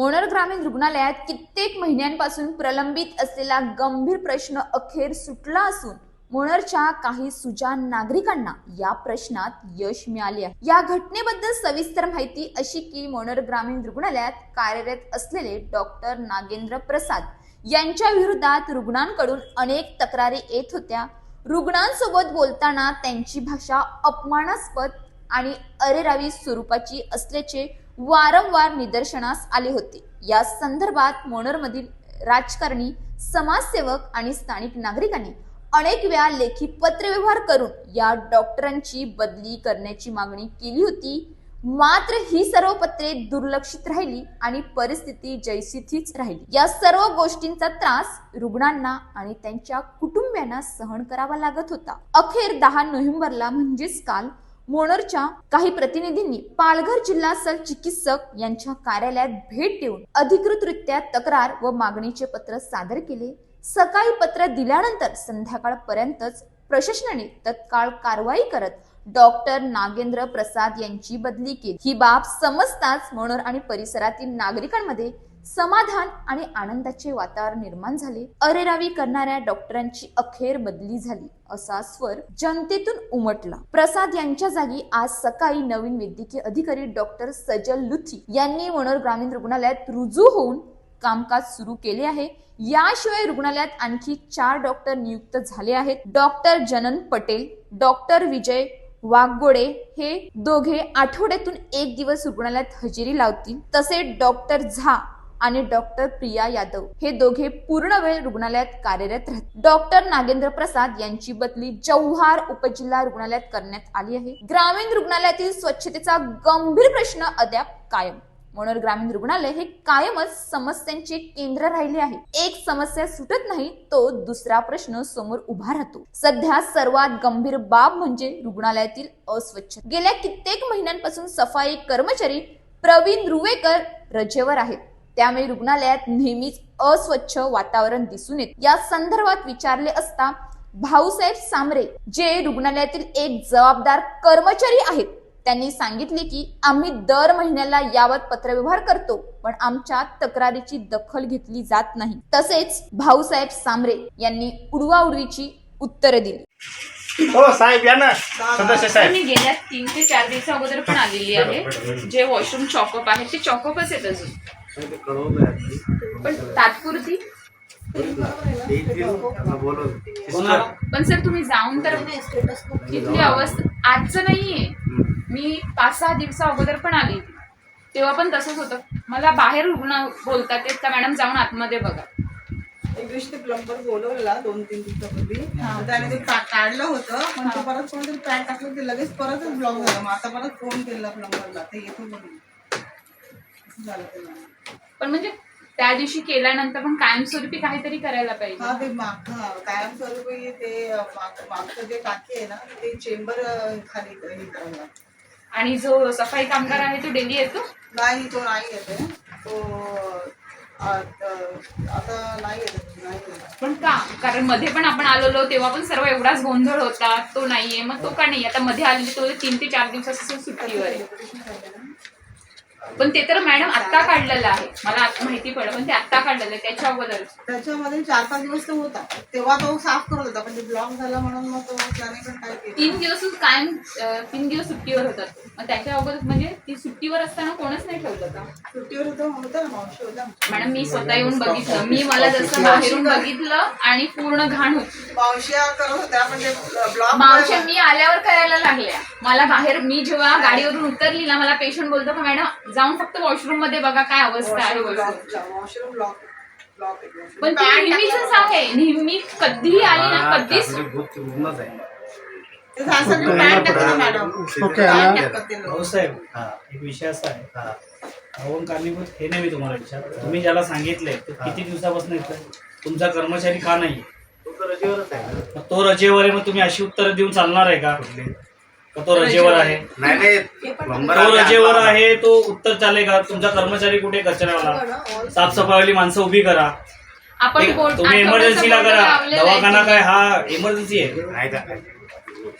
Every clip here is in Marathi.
मोनर ग्रामीण रुग्णालयात कित्येक महिन्यांपासून प्रलंबित असलेला गंभीर प्रश्न अखेर सुटला असून मोनरच्या काही सुजान नागरिकांना या प्रश्नात यश मिळाले आहे. या घटनेबद्दल सविस्तर माहिती अशी की मोनर ग्रामीण रुग्णालयात कार्यरत असलेले डॉक्टर नागेंद्र प्रसाद यांच्या विरोधात रुग्णांकडून अनेक तक्रारी येत होत्या. रुग्णांसोबत बोलताना त्यांची भाषा अपमानास्पद आणि अरेरावी स्वरूपाची असल्याचे वारंवार निदर्शनास आले होते. या संदर्भात मोनरमधील राजकारणी समाजसेवक आणि स्थानिक नागरिकांनी अनेक वेळा लेखी पत्रव्यवहार करून या डॉक्टरांची बदली करण्याची मागणी केली होती. मात्र ही सर्व पत्रे दुर्लक्षित राहिली आणि परिस्थिती जैसी राहिली. या सर्व गोष्टींचा त्रास रुग्णांना आणि त्यांच्या कुटुंबियांना सहन करावा लागत होता. अखेर दहा नोव्हेंबरला म्हणजेच काल मोनरच्या काही प्रतिनिधींनी पालघर जिल्हा सल चिकित्सक यांच्या कार्यालयात भेट देऊन अधिकृतरित्या तक्रार व मागणीचे पत्र सादर केले. सकाळी पत्र दिल्यानंतर संध्याकाळपर्यंतच प्रशासनाने तत्काळ कारवाई करत डॉक्टर नागेंद्र प्रसाद यांची बदली केली. ही बाब समजताच मोनर आणि परिसरातील नागरिकांमध्ये समाधान आणि आनंदाचे वातावरण निर्माण झाले. अरेरावी करणाऱ्या डॉक्टरांची अखेर बदली झाली असा स्वर जनतेतून उमटला. प्रसाद यांच्या जागी आज सकाळी नवीन वैद्यकीय अधिकारी डॉक्टर सजल लुथी यांनी मनोर ग्रामीण रुग्णालयात रुजू होऊन कामकाज सुरू केले आहे. याशिवाय रुग्णालयात आणखी चार डॉक्टर नियुक्त झाले आहेत. डॉक्टर जनन पटेल डॉक्टर विजय वाघगोडे हे दोघे आठवड्यातून एक दिवस रुग्णालयात हजेरी लावतील. तसेच डॉक्टर झा आणि डॉक्टर प्रिया यादव हे दोघे पूर्ण वेळ रुग्णालयात कार्यरत राहत. डॉक्टर नागेंद्र प्रसाद यांची बदली जव्हार उपजिल्हा रुग्णालयात करण्यात आली आहे. ग्रामीण रुग्णालयातील स्वच्छतेचा गंभीर प्रश्न अद्याप कायम. मनोर ग्रामीण रुग्णालय हे कायमच समस्यांचे केंद्र राहिले आहे. एक समस्या सुटत नाही तो दुसरा प्रश्न समोर उभा राहतो. सध्या सर्वात गंभीर बाब म्हणजे रुग्णालयातील अस्वच्छ. गेल्या कित्येक महिन्यांपासून सफाई कर्मचारी प्रवीण रुवेकर रजेवर आहेत. त्यामुळे रुग्णालयात नेहमीच अस्वच्छ वातावरण दिसून येत. या संदर्भात विचारले असता भाऊसाहेब सामरे जे रुग्णालयातील एक जबाबदार कर्मचारी आहेत त्यांनी सांगितले की आम्ही दर महिन्याला यावर पत्रव्यवहार करतो पण आमच्या तक्रारीची दखल घेतली जात नाही. तसेच भाऊसाहेब सामरे यांनी उडवाउडवीची उत्तरे दिली. हो साहेब या ना. सदस्य साहेब. मी गेल्या तीन ते चार दिवसा अगोदर पण आलेली आहे. जे वॉशरूम चॉकअप आहे ते चॉकअपच आहेत अजून. पण तात्पुरती? पण सर तुम्ही जाऊन तर तिथली अवस्था आजचं नाहीये. मी पाच सहा दिवसा अगोदर पण आली. होती. तेव्हा पण तसंच होतं. मला बाहेर रुग्ण बोलतात ते का? मॅडम जाऊन आतमध्ये बघा. एक दिवशी ते प्लंबर बोलवला दोन तीन दिवसापूर्वी. त्याने ते काढलं होतं पण ते परत कोणतरी पॅड टाकलं ते लगेच परतच ब्लॉक झालं. मग आता परत फोन केला प्लंबरला ते येतो म्हणून. झालं ते. पण म्हणजे त्या दिवशी केल्यानंतर पण कायमस्वरूपी काहीतरी करायला पाहिजे. हा ते माग हा कायमस्वरूपी ते माग- मागचं जे टाकी आहे ना ते चेंबर खाली हे करावं लागतं. आणि जो सफाई कामगार आहे तो डेली येतो? नाही तो नाही येते तो आता नाही पण का? कारण मध्ये पण आपण आलेलो तेव्हा पण सर्व एवढाच गोंधळ होता तो नाहीये मग तो का नाही आता मध्ये आलेली तो तीन ते चार दिवसापासून सुट्टीवर आहे पण ते तर मॅडम आत्ता काढलेलं आहे. मला आता माहिती पडलं पण ते आत्ता काढलेलं आहे त्याच्या अगोदर. त्याच्यामध्ये चार पाच दिवस तो होता. तेव्हा तो साफ करत होता पण ते ब्लॉक झाला म्हणून मग तो त्याने पण काय केलं. तीन दिवस कायम अं, तीन दिवस सुट्टीवर होता तो. मग त्याच्या अगोदर म्हणजे ती सुट्टीवर असताना कोणच नाही ठेवलं का? सुट्टीवर होता होता ना मावशी होता. मॅडम मी स्वतः येऊन बघितलं. मी मला जसं बाहेरून बघितलं आणि पूर्ण घाण होती. मावश्या करत होत्या पण ते ब्लॉक मावश्या मी आल्यावर करायला लागल्या. मला बाहेर मी जेव्हा गाडीवरून उतरली ना मला पेशंट बोलतो का मॅडम जाऊन फक्त वॉशरूममध्ये बघा काय अवस्था आहे वॉशरूम पण ती नेहमीच आहे. नेहमी कधीही आली ना कधीच ते ओके, ते. भाऊसाहेब हा एक विषय असा आहे अवण कारणीभूत हे नाही मी तुम्हाला विचार तुम्ही ज्याला सांगितलंय तो किती दिवसापासून येतोय तुमचा कर्मचारी का नाही मग तो रजेवर आहे मग तुम्ही अशी उत्तरं देऊन चालणार आहे का? का तो रजेवर आहे. नाही तो आले. रजेवर आता. आहे तो उत्तर चालेल तुमचा कर्मचारी कुठे कचऱ्यावाला साफसफाईवाली माणसं उभी करा. आपण ठीक आहे. बोर्ड- तुम्ही आठवड्याचं इमर्जन्सीला बोर्ड करा. लावलेलं आहे दवाखाना तुम्ही. काय? हा इमर्जन्सी आहे. नाही का?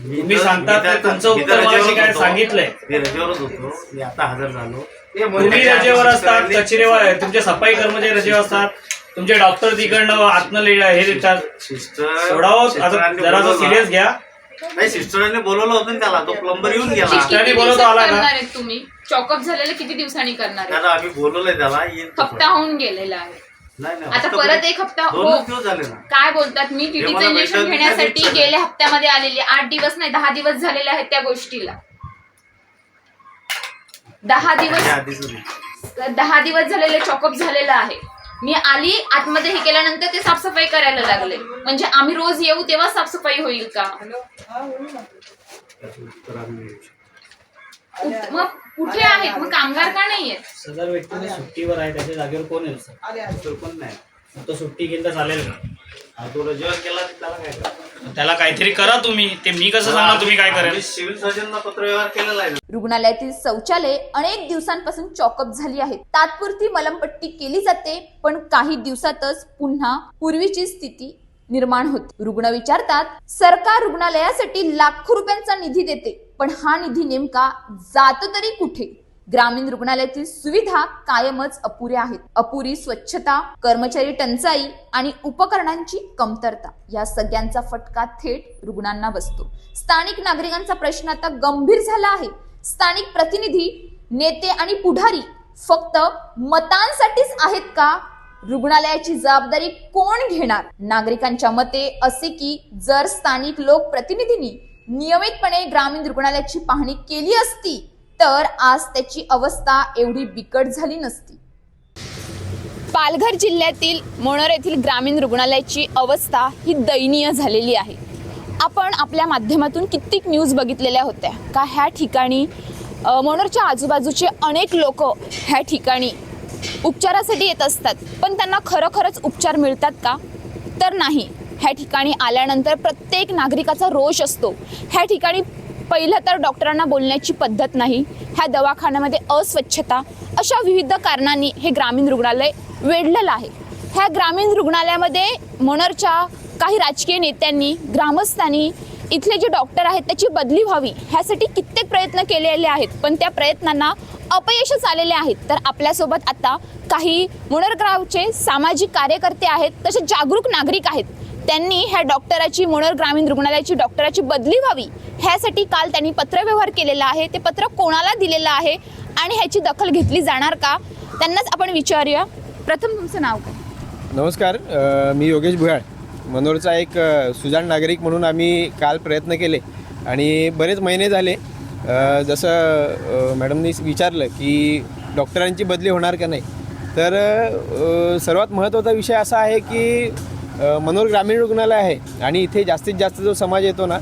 मी तुम्ही सांगता तर- तुमचं मी तर उत्तर रजेवरच काय होतो. सांगितलंय. मी रजेवरच होतो. मी आता हजर झालो. हे तुम्ही रजेवर असतात सिस्टरांनी- कचेरीवर तुमचे सफाई कर्मचारी रजेवर असतात. तुमचे डॉक्टर तिकडनं आतनं ले- हे देतात. सिस्टर सिस्टरांनी आता जरा बोलवलं. सिरियस घ्या. नाही सिस्टरांनी बोलवलं होतं ना त्याला. तो प्लंबर येऊन गेला. बोलवतो आला? करणार आहेत तुम्ही? चॉकअप झालेलं किती दिवसांनी करणार आहे त्याला आम्ही बोलवलंय त्याला. येईल तो हप्ता होऊन गेलेला आहे. नाही नाही आता हप्ता परत कुठे? एक हप्ता हो. दोनच दिवस झाले ना. काय बोलतात? मी टीटीचं मला इंजेक्शन भेटलं घेण्यासाठी. गेल्या हप्त्यामध्ये आलेली आठ दिवस नाही दहा दिवस झालेले आहेत त्या गोष्टीला. दहा दिवस आधीच होते. दहा दिवस झालेले चॉकअप झालेलं आहे. मी आली आतमध्ये हे केल्यानंतर ते साफसफाई करायला लागले. म्हणजे आम्ही रोज येऊ तेव्हा साफसफाई होईल का? हा मग कुठे आहेत? मग कामगार का नाही आहेत सदर व्यक्ती जर सुट्टीवर आहे त्याच्या जागेवर कोण येईल सर? पण नाही? तो सुट्टी घेऊन तर चालेल का हा, तो रजेवर केला तर त्याला काय? मग त्याला काहीतरी करा तुम्ही. ते मी कसं सांगणार तुम्ही काय करेल? आम्ही सिव्हिल सर्जनला पत्रव्यवहार केलेला आहे. रुग्णालयातील शौचालय अनेक दिवसांपासून चॉकअप झाली आहेत तात्पुरती मलमपट्टी केली जाते पण काही दिवसातच पुन्हा पूर्वीची स्थिती निर्माण होते. रुग्ण विचारतात सरकार रुग्णालयासाठी लाखो रुपयांचा निधी देते पण हा निधी नेमका जातो तरी कुठे? ग्रामीण रुग्णालयातील सुविधा कायमच अपुऱ्या आहेत. अपुरी स्वच्छता कर्मचारी टंचाई आणि उपकरणांची कमतरता या सगळ्यांचा फटका थेट रुग्णांना बसतो. स्थानिक नागरिकांचा प्रश्न आता गंभीर झाला आहे. स्थानिक प्रतिनिधी नेते आणि पुढारी फक्त मतांसाठीच आहेत का? रुग्णालयाची जबाबदारी कोण घेणार? नागरिकांच्या मते असे की जर स्थानिक लोकप्रतिनिधींनी नियमितपणे ग्रामीण रुग्णालयाची पाहणी केली असती तर आज त्याची अवस्था एवढी बिकट झाली नसती. पालघर जिल्ह्यातील मोणर येथील ग्रामीण रुग्णालयाची अवस्था ही दयनीय झालेली आहे. आपण आपल्या माध्यमातून कित्येक न्यूज बघितलेल्या होत्या. का ह्या ठिकाणी मोणरच्या आजूबाजूचे अनेक लोक ह्या ठिकाणी उपचारासाठी येत असतात. पण त्यांना खरोखरच उपचार मिळतात का? तर नाही. ह्या ठिकाणी आल्यानंतर प्रत्येक नागरिकाचा रोष असतो. ह्या ठिकाणी पहिलं तर डॉक्टरांना बोलण्याची पद्धत नाही. ह्या दवाखान्यामध्ये अस्वच्छता अशा विविध कारणांनी हे ग्रामीण रुग्णालय वेढलेलं आहे. ह्या ग्रामीण रुग्णालयामध्ये मनरच्या काही राजकीय नेत्यांनी ग्रामस्थांनी इथले जे डॉक्टर आहेत त्याची बदली व्हावी ह्यासाठी कित्येक प्रयत्न केलेले आहेत. पण त्या प्रयत्नांना अपयशच आलेले आहेत. तर आपल्यासोबत आता काही मोनरगावचे सामाजिक कार्यकर्ते आहेत तसे जागरूक नागरिक आहेत. त्यांनी ह्या डॉक्टराची मुणर ग्रामीण रुग्णालयाची डॉक्टराची बदली व्हावी ह्यासाठी काल त्यांनी पत्रव्यवहार केलेला आहे. ते पत्र कोणाला दिलेलं आहे आणि ह्याची दखल घेतली जाणार का? त्यांनाच आपण विचारूया. प्रथम तुमचं नाव काय? नमस्कार मी योगेश भुयाळ. मनोरचा एक सुजाण नागरिक म्हणून आम्ही काल प्रयत्न केले आणि बरेच महिने झाले जसं मॅडमनी विचारलं की डॉक्टरांची बदली होणार का नाही? तर सर्वात महत्त्वाचा विषय असा आहे की मनोर ग्रामीण रुग्णालय आहे आणि इथे जास्तीत जास्त जो समाज येतो ना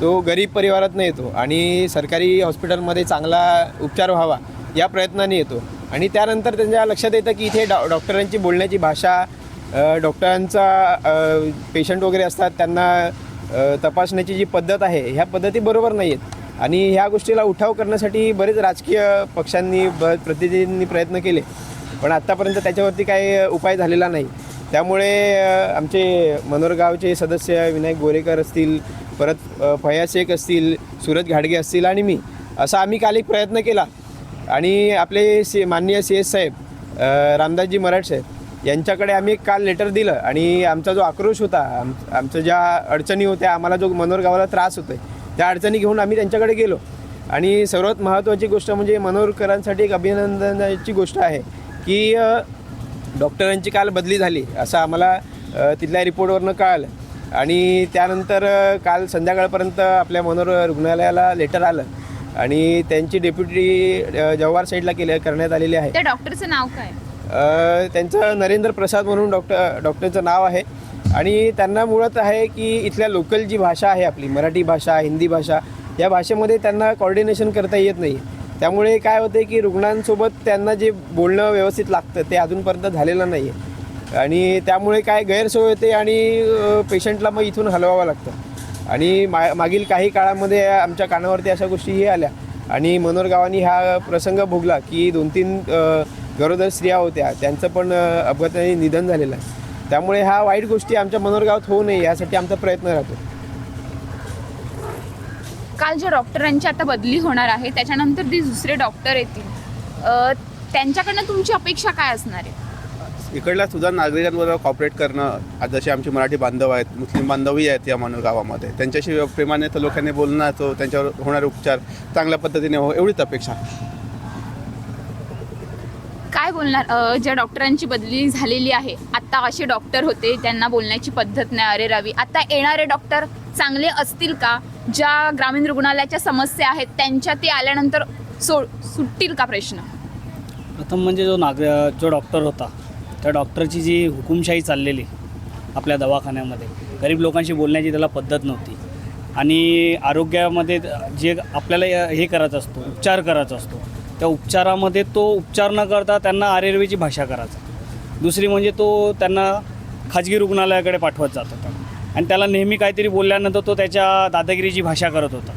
तो गरीब परिवारातनं येतो आणि सरकारी हॉस्पिटलमध्ये चांगला उपचार व्हावा या प्रयत्नाने येतो. आणि त्यानंतर त्यांच्या लक्षात येतं की इथे डॉ डॉक्टरांची बोलण्याची भाषा डॉक्टरांचा पेशंट वगैरे असतात त्यांना तपासण्याची जी पद्धत आहे ह्या पद्धती बरोबर नाही आहेत आणि ह्या गोष्टीला उठाव करण्यासाठी बरेच राजकीय पक्षांनी ब प्रतिनिधींनी प्रयत्न केले. पण आत्तापर्यंत त्याच्यावरती काही उपाय झालेला नाही. त्यामुळे आमचे मनोरगावचे सदस्य विनायक गोरेकर असतील परत फया शेख असतील सूरज घाडगे असतील आणि मी असा आम्ही काल एक प्रयत्न केला. आणि आपले सी माननीय सी एस साहेब रामदासजी मराठ साहेब यांच्याकडे आम्ही काल लेटर दिलं आणि आमचा जो आक्रोश होता आम आमच्या ज्या अडचणी होत्या आम्हाला जो मनोरगावाला त्रास होतोय त्या अडचणी घेऊन आम्ही त्यांच्याकडे गेलो. आणि सर्वात महत्त्वाची गोष्ट म्हणजे मनोरकरांसाठी एक अभिनंदनाची गोष्ट आहे की डॉक्टरांची काल बदली झाली असं आम्हाला तिथल्या रिपोर्टवरनं कळालं. आणि त्यानंतर काल संध्याकाळपर्यंत आपल्या मनोहर रुग्णालयाला लेटर आलं. आणि त्यांची डेप्युटी जव्हार साईडला केले करण्यात आलेली आहे. त्या डॉक्टरचं नाव काय? त्यांचं नरेंद्र प्रसाद म्हणून डॉक्टर डॉक्टरचं नाव आहे. आणि त्यांना मुळात आहे की इथल्या लोकल जी भाषा आहे आपली मराठी भाषा हिंदी भाषा या भाषेमध्ये त्यांना कॉर्डिनेशन करता येत नाही. त्यामुळे काय होते की रुग्णांसोबत त्यांना जे बोलणं व्यवस्थित लागतं ते अजूनपर्यंत झालेलं नाही आहे आणि त्यामुळे काय गैरसोय होते आणि पेशंटला मग इथून हलवावं लागतं. आणि मा मागील काही काळामध्ये आमच्या कानावरती अशा गोष्टीही आल्या. आणि मनोर गावांनी हा प्रसंग भोगला की दोन तीन गरोदर स्त्रिया होत्या. त्यांचं पण अपघाताने निधन झालेलं आहे. त्यामुळे ह्या वाईट गोष्टी आमच्या मनोर गावात होऊ नये यासाठी आमचा प्रयत्न राहतो. काल ज्या डॉक्टरांची आता बदली होणार आहे त्याच्यानंतर जे दुसरे डॉक्टर येतील. त्यांच्याकडनं तुमची अपेक्षा काय असणार आहे? इकडल्या सुद्धा नागरिकांबरोबर कॉपरेट करणं जसे आमचे मराठी बांधव आहेत मुस्लिम बांधवही आहेत या मनोर गावामध्ये. त्यांच्याशी प्रेमाने तर लोकांनी बोलणं तो त्यांच्यावर होणारे उपचार चांगल्या पद्धतीने हो एवढीच अपेक्षा. काय बोलणार ज्या डॉक्टरांची बदली झालेली आहे आता असे डॉक्टर होते त्यांना बोलण्याची पद्धत नाही अरे रवी आता येणारे डॉक्टर चांगले असतील का? ज्या ग्रामीण रुग्णालयाच्या समस्या आहेत त्यांच्या ते आल्यानंतर सो सुटतील का प्रश्न? प्रथम म्हणजे जो नाग जो डॉक्टर होता त्या डॉक्टरची जी हुकुमशाही चाललेली आपल्या दवाखान्यामध्ये गरीब लोकांशी बोलण्याची त्याला पद्धत नव्हती. आणि आरोग्यामध्ये जे आपल्याला हे करायचं असतो उपचार करायचा असतो त्या उपचारामध्ये तो उपचार न करता त्यांना आरेरवीची भाषा करायचा. दुसरी म्हणजे तो त्यांना खाजगी रुग्णालयाकडे पाठवत जात होता. आणि त्याला नेहमी काहीतरी बोलल्यानंतर तो त्याच्या दादागिरीची भाषा करत होता.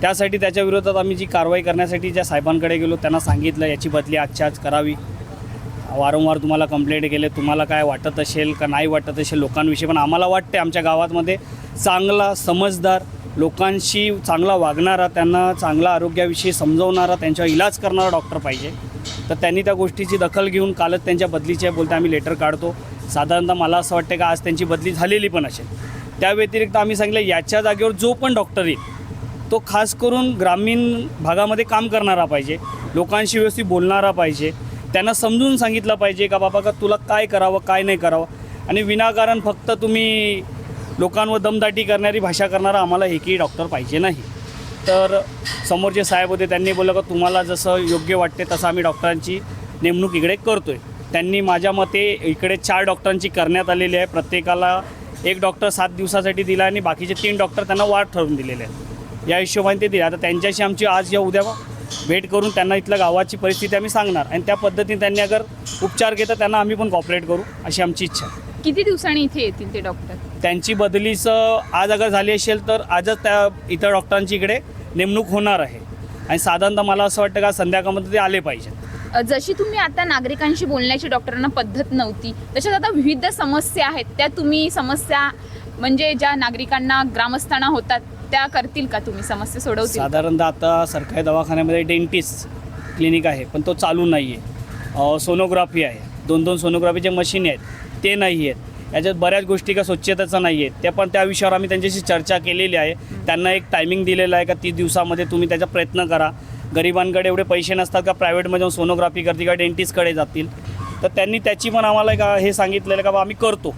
त्यासाठी त्याच्या विरोधात आम्ही जी कारवाई करण्यासाठी ज्या साहेबांकडे गेलो त्यांना सांगितलं याची बदली आजच्या आज करावी. वारंवार तुम्हाला कंप्लेंट केले तुम्हाला काय वाटत असेल का नाही वाटत असेल लोकांविषयी पण आम्हाला वाटते आमच्या गावातमध्ये चांगला समजदार लोकांशी चांगला वागणारा त्यांना चांगला आरोग्याविषयी समजवणारा त्यांच्यावर इलाज करणारा डॉक्टर पाहिजे. तर त्यांनी त्या गोष्टीची दखल घेऊन कालच त्यांच्या बदलीचे बोलते आम्ही लेटर काढतो. साधारणतः मला असं वाटतं का आज त्यांची बदली झालेली पण असेल. त्या व्यतिरिक्त आम्ही सांगितलं याच्या जागेवर जो पण डॉक्टर येईल तो खास करून ग्रामीण भागामध्ये काम करणारा पाहिजे लोकांशी व्यवस्थित बोलणारा पाहिजे त्यांना समजून सांगितलं पाहिजे का बाबा का तुला काय करावं काय नाही करावं. आणि विनाकारण फक्त तुम्ही लोकांवर दमदाटी करणारी भाषा करणारा आम्हाला एकही डॉक्टर पाहिजे नाही. तर समोरचे साहेब होते त्यांनी बोललं का तुम्हाला जसं योग्य वाटते तसं आम्ही डॉक्टरांची नेमणूक इकडे करतो आहे त्यांनी माझ्या मते इकडे चार डॉक्टरांची करण्यात आलेली आहे. प्रत्येकाला एक डॉक्टर सात दिवसासाठी दिला आणि बाकीचे तीन डॉक्टर त्यांना वाढ ठरवून दिलेले आहेत. या हिशोबाने ते दिले. आता त्यांच्याशी आमची आज या उद्या भेट करून त्यांना इथल्या गावाची परिस्थिती आम्ही सांगणार आणि त्या पद्धतीने त्यांनी अगर उपचार घेतात त्यांना आम्ही पण कॉपरेट करू अशी आमची इच्छा आहे. किती दिवसांनी इथे येतील ते डॉक्टर? त्यांची बदलीचं आज अगर झाली असेल तर आजच त्या इतर डॉक्टरांची इकडे नेमणूक होणार आहे. आणि साधारणतः मला असं वाटतं का संध्याकाळमध्ये ते आले पाहिजेत. जशी तुम्ही आता नागरिकांशी बोलण्याची डॉक्टरांना पद्धत नव्हती तशाच आता विविध समस्या आहेत. त्या तुम्ही समस्या म्हणजे ज्या नागरिकांना ग्रामस्थांना होतात त्या करतील का तुम्ही? समस्या सोडवतील साधारणतः आता सरकारी दवाखान्यामध्ये डेंटिस्ट क्लिनिक आहे पण तो चालू नाही आहे सोनोग्राफी आहे. दोन दोन सोनोग्राफीचे मशीन आहेत ते नाही आहेत याच्यात बऱ्याच गोष्टी का स्वच्छतेचं नाही आहेत त्या पण त्या विषयावर आम्ही त्यांच्याशी चर्चा केलेली आहे. त्यांना एक टायमिंग दिलेलं आहे का तीस दिवसामध्ये तुम्ही त्याचा प्रयत्न करा. गरिबांकडे एवढे पैसे नसतात का प्रायव्हेटमध्ये जाऊन सोनोग्राफी करतील का डेंटिस्टकडे जातील? तर त्यांनी त्याची पण आम्हाला एक हे सांगितलेलं का बा आम्ही करतो.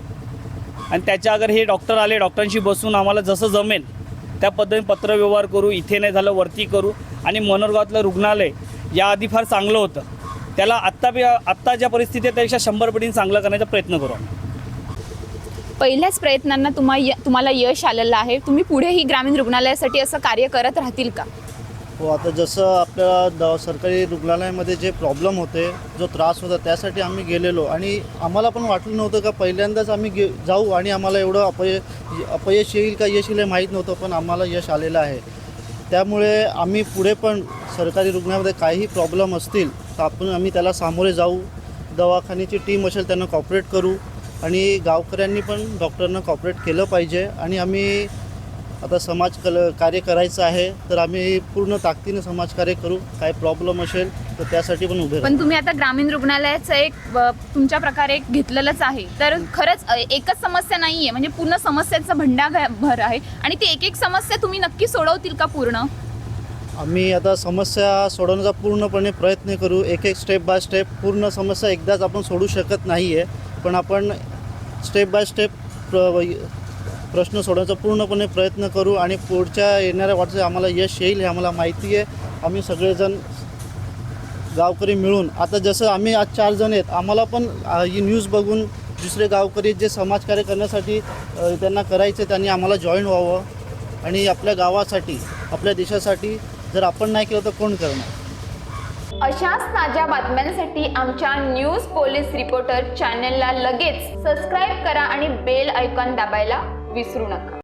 आणि त्याच्या अगर हे डॉक्टर आले डॉक्टरांशी बसून आम्हाला जसं जमेल त्या पद्धतीने पत्रव्यवहार करू इथे नाही झालं वरती करू. आणि मनोरगावातलं रुग्णालय याआधी फार चांगलं होतं. त्याला आत्ता बी आत्ता ज्या परिस्थितीत त्यापेक्षा शंभर पटीने चांगलं करण्याचा प्रयत्न करू आम्ही. पहिल्याच प्रयत्नांना तुम्हा तुम्हाला यश आलेलं आहे. तुम्ही पुढेही ग्रामीण रुग्णालयासाठी असं कार्य करत राहतील का? हो आता जसं आपल्या द सरकारी रुग्णालयामध्ये जे प्रॉब्लेम होते जो त्रास होता त्यासाठी आम्ही गेलेलो. आणि आम्हाला पण वाटलं नव्हतं का पहिल्यांदाच आम्ही गे जाऊ आणि आम्हाला एवढं अपय अपयश येईल का यश येईल हे माहीत नव्हतं पण आम्हाला यश आलेलं आहे. त्यामुळे आम्ही पुढे पण सरकारी रुग्णालयामध्ये काहीही प्रॉब्लेम असतील तर आपण आम्ही त्याला सामोरे जाऊ. दवाखान्याची टीम असेल त्यांना कॉपरेट करू. आणि गावकऱ्यांनी पण डॉक्टरांना कॉपरेट केलं पाहिजे. आणि आम्ही आता समाज कल कार्य करायचं आहे तर आम्ही पूर्ण ताकदीने समाजकार्य करू. काय प्रॉब्लेम असेल तर त्यासाठी पण उभे राहू. पण तुम्ही आता ग्रामीण रुग्णालयाचं एक अ, तुमच्या प्रकारे एक घेतलेलंच आहे. तर खरंच अ, एकच समस्या नाहीये. म्हणजे पूर्ण समस्यांचा भंडार भर आहे. आणि ती एक एक समस्या तुम्ही नक्की सोडवतील का पूर्ण? आम्ही आता समस्या सोडवण्याचा पूर्णपणे प्रयत्न करू. एक एक स्टेप बाय स्टेप पूर्ण समस्या एकदाच आपण सोडू शकत नाही आहे पण आपण स्टेप बाय स्टेप प्रश्न सोडवण्याचा पूर्णपणे प्रयत्न करू आणि पुढच्या येणाऱ्या वाटचं आम्हाला यश येईल हे आम्हाला माहिती आहे. आम्ही सगळेजण गावकरी मिळून आता जसं आम्ही आज चार जण आहेत आम्हाला पण ही न्यूज बघून दुसरे गावकरी जे समाजकार्य करण्यासाठी त्यांना करायचे त्यांनी आम्हाला जॉईन व्हावं. आणि आपल्या गावासाठी आपल्या देशासाठी जर आपण नाही केलं तर कोण करणार? अशाच ताज्या बातम्यांसाठी आमच्या न्यूज पोलीस रिपोर्टर चॅनलला लगेच सबस्क्राईब करा आणि बेल ऐकॉन दाबायला विसरू नका.